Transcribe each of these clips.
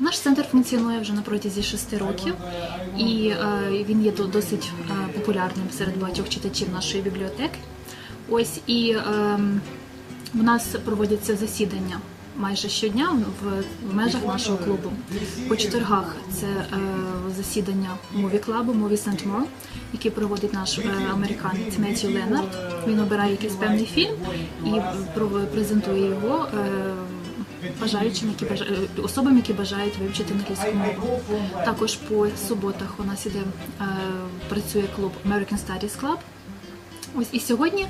Наш центр функціонує вже на протязі шести років, і е, він є досить е, популярним серед багатьох читачів нашої бібліотеки. Ось і е, у нас проводяться засідання майже щодня в, в межах нашого клубу. По четвергах це е, засідання мові клабу, мові St. More, який проводить наш американець Меттью Ленард. Він обирає якийсь певний фільм і презентує його. Бажаючим, які бажа... е, особам, які бажають вивчити англійську мову. Також по суботах у нас іде е, працює клуб American Studies Club. Ось і сьогодні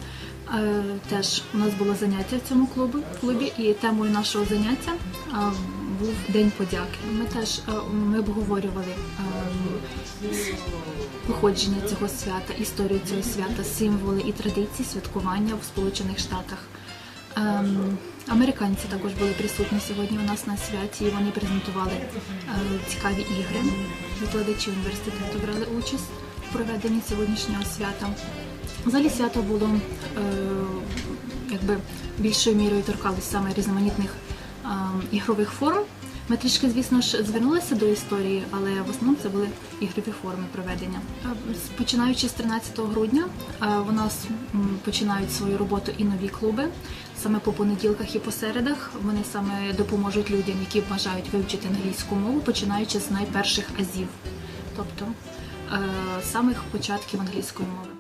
е, теж у нас було заняття в цьому клубі, клубі і темою нашого заняття був День подяки. Ми теж ми обговорювали е, походження цього свята, історію цього свята, символи і традиції святкування в Сполучених Штатах. Ем, Американці також були присутні сьогодні у нас на святі, і вони презентували е, цікаві ігри. Викладачі університету брали участь в проведенні сьогоднішнього свята. Взагалі свято було е, якби більшою мірою торкалося саме різноманітних ігрових форм. Ми трішки, звісно ж, звернулися до історії, але в основному це були ігрові форми проведення. Починаючи з 13 грудня, у нас починають свою роботу і нові клуби. Саме по понеділках і по середах вони саме допоможуть людям, які бажають вивчити англійську мову, починаючи з найперших азів, тобто е, самих початків англійської мови.